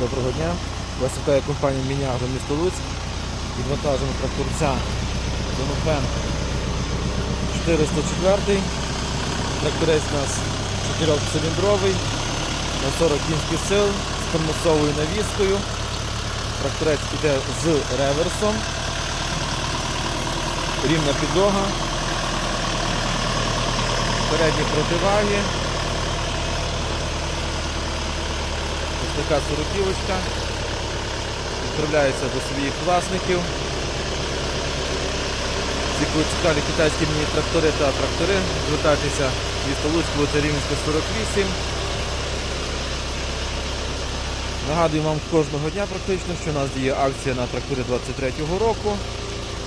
Доброго дня. Вас вітає компанія Мінягро місто Луцьк. Відвантажимо тракторця Донофен 404. Тракторець у нас 4-циліндровий на 40 кінських сил з примусовою навіскою. Тракторець іде з реверсом. Рівна підлога. Передні противаги. Така сороківочка. Відправляється до своїх власників. Ці цікаві китайські міні-трактори та трактори. Звертайтеся місто Луцьк, вулиця Рівненська, 48. Нагадую вам кожного дня практично, що у нас діє акція на трактори 23-го року.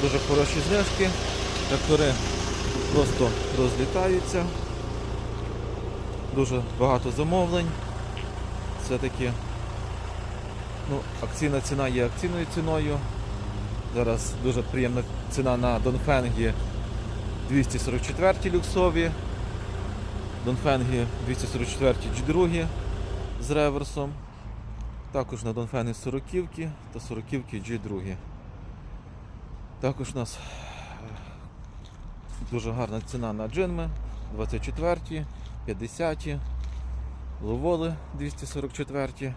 Дуже хороші знижки. Трактори просто розлітаються. Дуже багато замовлень. Все-таки ну, акційна ціна є акційною ціною. Зараз дуже приємна ціна на Донфенгі 244 люксові. Донфенгі 244 G2 з реверсом. Також на Донфенгі 40 та 40 G2. Також у нас е, дуже гарна ціна на джинми 24, 50, ловоли 244.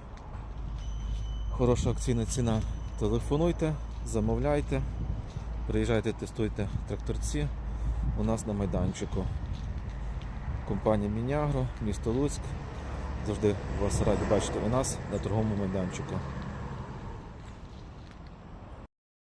Хороша акційна ціна. Телефонуйте, замовляйте, приїжджайте, тестуйте тракторці у нас на майданчику. Компанія Мінягро, місто Луцьк. Завжди вас раді бачити у нас на торговому майданчику.